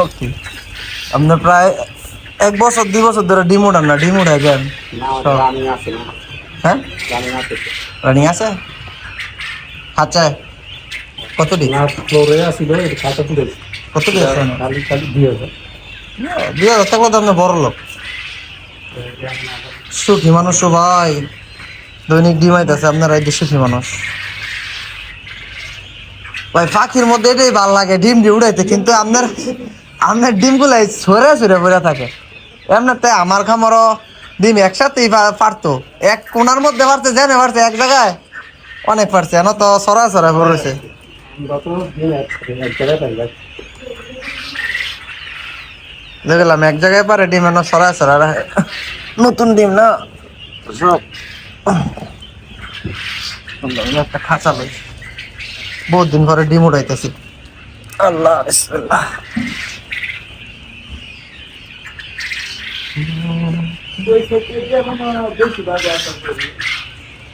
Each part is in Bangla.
শক্তি। আপনার প্রায় এক বছর দুই বছর ধরে ডিম উঠান না? ডিম উঠাই যান হ্যাঁ? রানিং আছে। রানিং কত ডিম? কত ডিম দুই হাজার। থাকলে তো আপনি বড় লোক। সুখী মানুষ ভাই। দৈনিক ডিম আইতেছে আপনারা এই সুখী মানুষ। ভাই পাখির মধ্যে এটাই ভালো লাগে ডিম দিয়ে উড়াইতে কিন্তু আপনার আপনার ডিমগুলো সরে সরে পড়ে থাকে। এমনি তাই আমার খামারও ডিম একসাথেই পারতো। এক কোনার মধ্যে পারছে জেনে পারছে, এক জায়গায় অনেক পারছে এখন তো সরা সরা পড়েছে দেখলাম এক জায়গায় পারে ডিম, এনে সরা সরা। নতুন ডিম না? একটা খাঁচা বহুত দিন পরে ডিম উঠাইতেছি আল্লাহ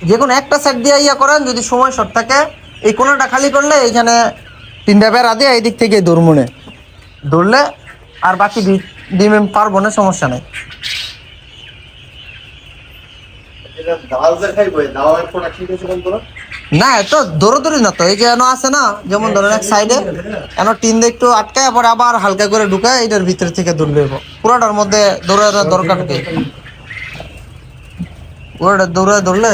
যে কোনো একটা সেট দিয়ে ইয়া করেন, যদি সময় শর্ট থাকে, এই কোনাটা খালি করলে এইখানে তিনটা বেড়া দিয়ে এই দিক থেকে দৌড়মনে দৌড়লে আর বাকি ডিম পারব না সমস্যা নেই। না, এত দৌড়াদৌড়ি না তো, এই যে আছে না, যেমন ধরেন এক সাইডে, এনো টিন দিয়ে একটু আটকায়, পরে আবার হালকা করে ঢুকায়, এটার ভিতরে থেকে দৌড়লে পুরোটার মধ্যে দৌড়ানোর দরকার কি? পুরোটা দৌড়ায় দৌড়লে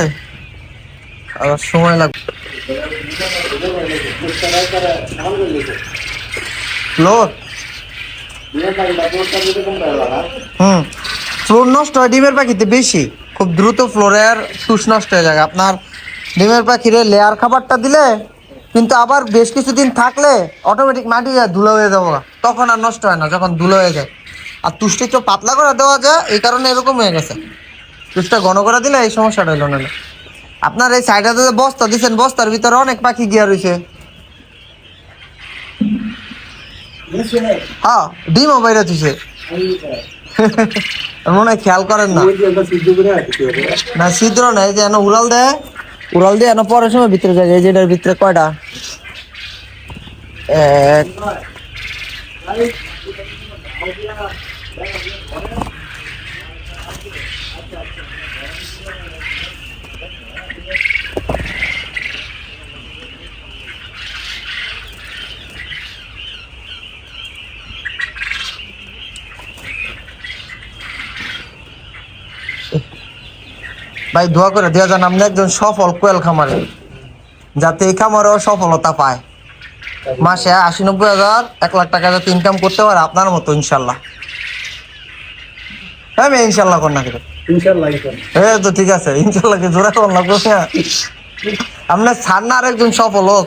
আবার সময় লাগবে। ফ্লোর হুম, ফ্লোর নষ্ট হয়, ডিমের পাখিতে বেশি। খুব দ্রুত ফ্লোরের টুস নষ্ট হয়ে যায় আপনার ডিমের পাখিরে লেয়ার খাবারটা দিলে, কিন্তু আবার বেশ কিছুদিন থাকলে অটোমেটিক মাটি যায় ধুলো হয়ে যাব তখন আর নষ্ট হয় না, যখন ধুলো হয়ে যায়। আর তুষটি একটু পাতলা করে দেওয়া যায়, এই কারণে এরকম হয়ে গেছে। তুষটা ঘন করে দিলে এই সমস্যাটা হইল না। আপনার এই সাইডে যে বস্তা দিচ্ছেন বস্তার ভিতরে অনেক পাখি গিয়া রয়েছে হ্যাঁ ডিমও বাইরে তুইছে মনে হয় খেয়াল করেন না। না, ছিদ্র না এই যে এনে উড়াল দেয়। উড়াল দিয়ে না পরের সময় ভিতরে যায় এই যেটার ভিতরে কয়টা? এক। ভাই দোয়া করে দেওয়া যান আপনি একজন সফল কোয়েল খামারে। যাতে এই খামারেও সফলতা পায়। মাসে আশি নব্বই হাজার এক লাখ টাকা যাতে ইনকাম করতে পারে আপনার মতো ইনশাল্লাহ। হ্যাঁ মেয়ে ইনশাল্লাহ কর না কিন্তু হ্যাঁ তো ঠিক আছে ইনশাল্লাহ কি জোড়া কর লাগবে না আপনার ছাড় না আর একজন সফল হোক।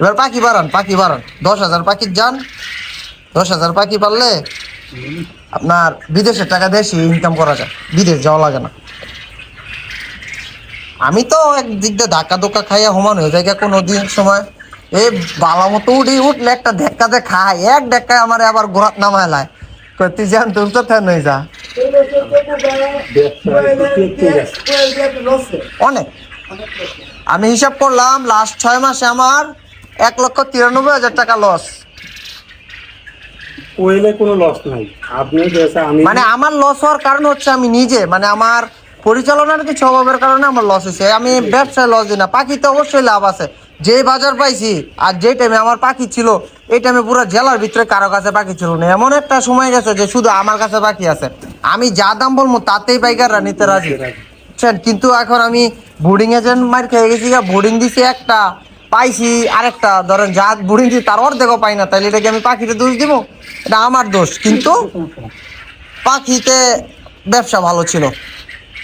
এবার পাখি বাড়ান পাখি বাড়ান। দশ হাজার পাখি যান। দশ হাজার পাখি পারলে আপনার বিদেশের টাকা দেশে ইনকাম করা যায়। বিদেশ যাওয়া লাগে না। আমি তো একদিক দিয়ে ধাক্কা ধোক্কা খাইয়া সমান হয়ে যায় কোনো দিন সময়। এই বালা মতো উঠি উঠলে একটা ধাক্কাতে খায়, এক ধাক্কায় আমার আবার গোড়াত নামায় লাই। যান তো ফ্যান হয়ে যা। অনেক। আমি হিসাব করলাম লাস্ট ছয় মাসে আমার এক লক্ষ তিরানব্বই হাজার টাকা লস ওয়েলে কোনো লস নাই। আপনি যেসা আমি মানে আমার লস হওয়ার কারণ হচ্ছে আমি নিজে মানে আমার পরিচালনার কিছু অভাবের কারণে আমার লস হয়েছে। আমি ব্যবসায় লস দিই না পাখিতে অবশ্যই লাভ আছে। যে বাজার পাইছি আর যে টাইমে আমার পাখি ছিল এই টাইমে পুরো জেলার ভিতরে কারও কাছে পাখি ছিল না। এমন একটা সময় গেছে যে শুধু আমার কাছে পাখি আছে। আমি যা দাম বলব তাতেই পাইকাররা নিতে রাজি। কিন্তু এখন আমি বোর্ডিং এজেন্ট মার খেয়ে গেছি বোর্ডিং দিছি একটা। পাইছি, আরেকটা, ধরেন যা বোর্ডিং দিছি তার অর্ধেকও পাই না তাহলে এটা কি আমি পাখিতে দোষ দিব? এটা আমার দোষ, কিন্তু পাখিতে ব্যবসা ভালো ছিল।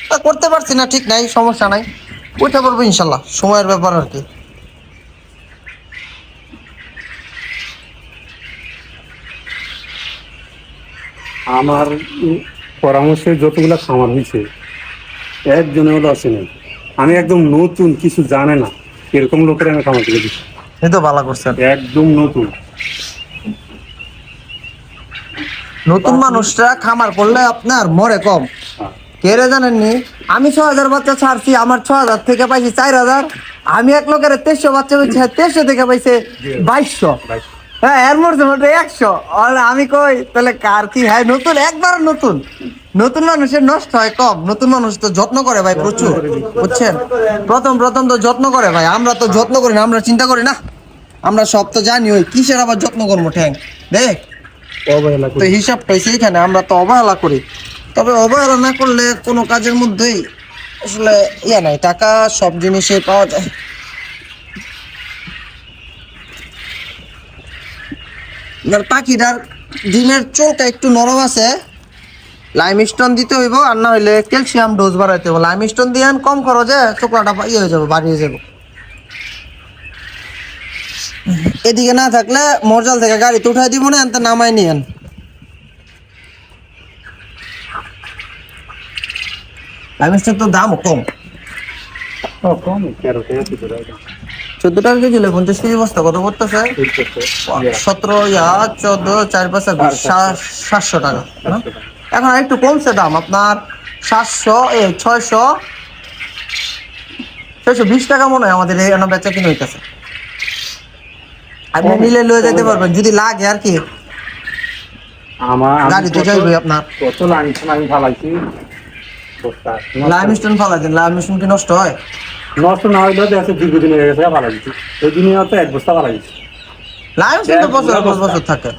তা করতে পারছি না, ঠিক নাই, সমস্যা নাই। উঠে পড়ব ইনশাল্লাহ, সময়ের ব্যাপার আর কি। আমার পরামর্শে যতগুলো খামার হয়েছে একজনেও লসে নেই। আমি একদম নতুন, কিছু জানে না। এরকম লোকের আমি খামার করে দিচ্ছি এই তো ভালো করছেন একদম নতুন। নতুন মানুষরা খামার করলে আপনার মরে কম। হ্যাঁ। কেড়ে জানেননি? আমি ছ হাজার বাচ্চা ছাড়ছি আমার ছ হাজার থেকে পাইছি চার হাজার। আমি এক লোকের তেইশশো বাচ্চা পেয়েছি তেইশশো থেকে পাইছে বাইশশো। হ্যাঁ এর মধ্যে একশো। আর আমি কই তাহলে কার কি? হয় নতুন একবার নতুন। নতুন মানুষের নষ্ট হয় কম নতুন মানুষ তো যত্ন করে ভাই প্রচুর বুঝছেন? প্রথম প্রথম তো যত্ন করে ভাই আমরা তো যত্ন করি না আমরা চিন্তা করি না। আমরা সব তো জানি ওই কিসের আবার যত্ন করব ঠ্যাং? দেখ। অবহেলা তো করি হিসাব পাইছি এখানে আমরা তো অবহেলা করি। তবে অবহেলা না করলে কোনো কাজের মধ্যেই আসলে ইয়ে নাই টাকা সব জিনিসে পাওয়া যায়। পাখিটার ডিমের চোখটা একটু নরম আছে। লাইম স্টোন দিতে হইব আর না হইলে ক্যালসিয়াম ডোজ বাড়াইতে হইব। লাইম স্টোন দিয়ে কম খরচে চোকলাটা ইয়ে হয়ে যাবে বাড়িয়ে যাবে। এদিকে না থাকলে মরজাল থেকে গাড়িতে উঠাই দিব না এনতে নামাই নিয়েন। লাইম স্টোন তো দামও কম। চোদ্দ টাকা কেজি হলে পঞ্চাশ কেজি বস্তা কত ইয়ে, সতেরো ইয়া চোদ্দ চার পাঁচা সাতশো টাকা না? এখন আর একটু কমছে দাম আপনার সাতশো এ ছয়শো ছয়শো বিশ টাকা মনে হয় আমাদের এখানে বেচা কিনে হইতেছে। আপনি নিলে লয়ে যেতে পারবেন যদি লাগে আর কি। আমার গাড়ি তো আপনার। কত আমি ফালাইছি? কি নষ্ট হয়? নষ্ট না দীর্ঘদিন হয়ে গেছে ওই এক বস্তা তো। বছর থাকে।